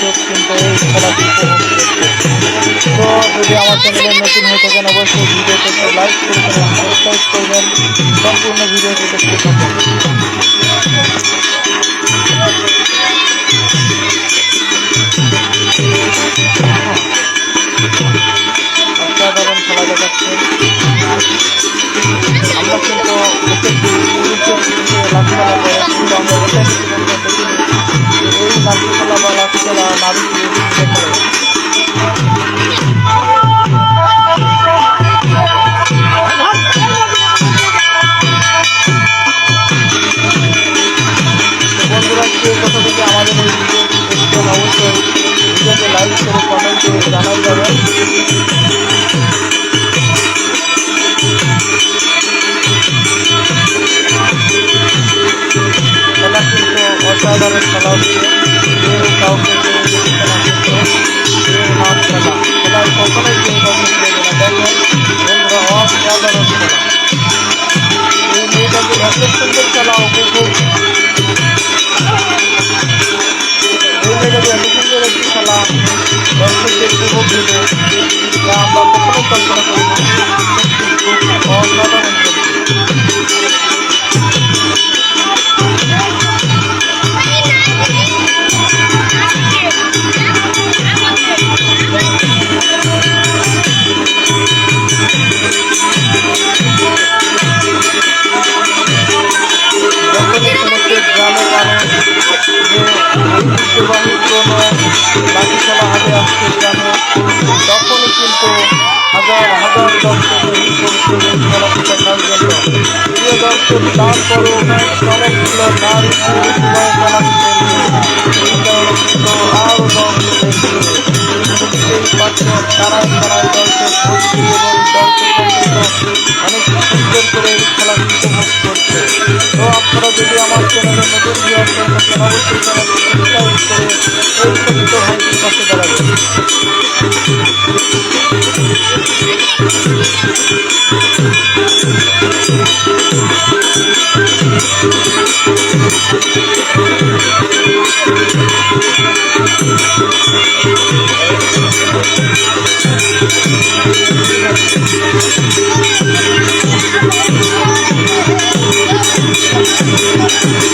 দর্শক কিন্তু এই খেলাটি তো যদি আমার চ্যানেলে নতুন হয়ে থাকেন, অবশ্যই ভিডিওতে লাইক করবেন সাবস্ক্রাইব করবেন, সম্পূর্ণ ভিডিওটি দেখতে থাকুন। কেউ কোথা থেকে আমাদের এই ভিডিওটি অবশ্যই ভিডিওতে লাইক করে কমেন্ট জানাই যাবেন খেলা কিন্তু অসাধারণ খেলা হচ্ছে। কেউ কাউকে নাম খেলা। খেলায় কখনোই কেউ কাউকে খেলবে না দেখেন অসাধারণ খেলা। মেয়েটাকে এত সুন্দর খেলা উপভোগ কোনো লাঠি খেলা হাতে আসছে গ্রামে তখনই কিন্তু হাজার হাজার দর্শক এই করছে এই খেলাটি দেখার জন্য প্রিয় দর্শক দর্শক অনেক সুন্দর করে খেলাটি করছে তো আপনারা যদি আমার চ্যানেলে নতুন ভিউয়ার হয়ে থাকেন অবশ্যই চ্যানেলটি সাবস্ক্রাইব করে এই ছোট্ট ভাইটির পাশে দাঁড়াবেন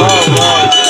Wow, wow.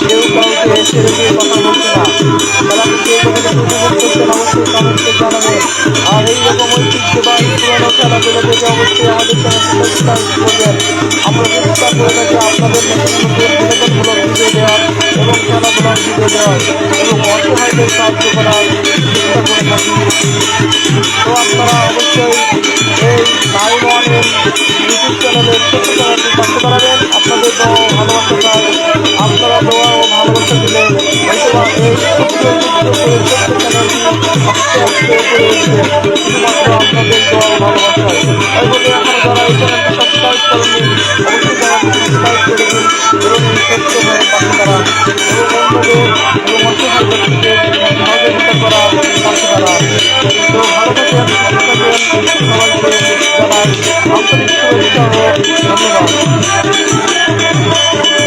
কেউ কাউকে ছেড়ে দিয়ে কথা বলছে না খেলাটি কেউ কোথাও উপভোগ করছেন অবশ্যই কমেন্টে জানাবেন আর এইরকম ঐতিহ্যবাহী পুরোনো খেলাগুলো দেখে অবশ্যই আমাদের চ্যানেলটি সাবস্ক্রাইব করবেন আমরা চেষ্টা করে থাকি আপনারা অবশ্যই এই নাইন ইউটিউব চ্যানেলের পাশে দাঁড়াবেন আপনাদের আপনারা দোয়া ও ভালোবাসা দিলে হয়তোবা এই ছোট্ট ছোট্ট করে ছোট্ট চ্যানেলটি আপনাদের দোয়া সহযোগিতা করা পাশে দাঁড়ান তো ভালো থাকেন সবাইকে জানাই আন্তরিক শুভেচ্ছা ও ধন্যবাদ।